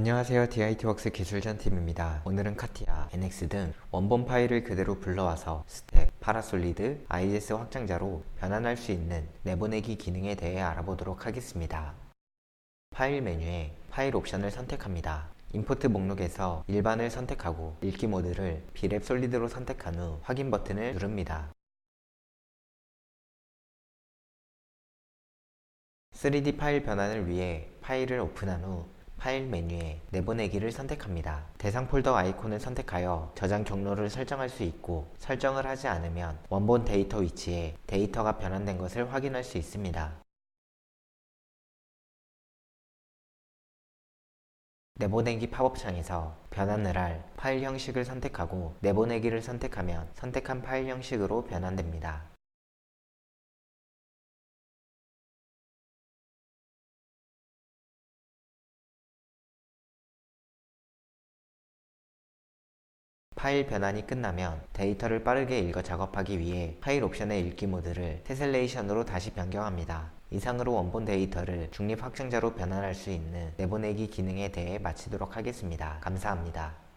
안녕하세요. DIT웍스 기술전 팀입니다. 오늘은 카티아, NX 등 원본 파일을 그대로 불러와서 스택, 파라솔리드, IS 확장자로 변환할 수 있는 내보내기 기능에 대해 알아보도록 하겠습니다. 파일 메뉴에 파일 옵션을 선택합니다. 임포트 목록에서 일반을 선택하고 읽기 모드를 비랩 솔리드로 선택한 후 확인 버튼을 누릅니다. 3D 파일 변환을 위해 파일을 오픈한 후 파일 메뉴에 내보내기를 선택합니다. 대상 폴더 아이콘을 선택하여 저장 경로를 설정할 수 있고 설정을 하지 않으면 원본 데이터 위치에 데이터가 변환된 것을 확인할 수 있습니다. 내보내기 팝업 창에서 변환을 할 파일 형식을 선택하고 내보내기를 선택하면 선택한 파일 형식으로 변환됩니다. 파일 변환이 끝나면 데이터를 빠르게 읽어 작업하기 위해 파일 옵션의 읽기 모드를 테셀레이션으로 다시 변경합니다. 이상으로 원본 데이터를 중립 확장자로 변환할 수 있는 내보내기 기능에 대해 마치도록 하겠습니다. 감사합니다.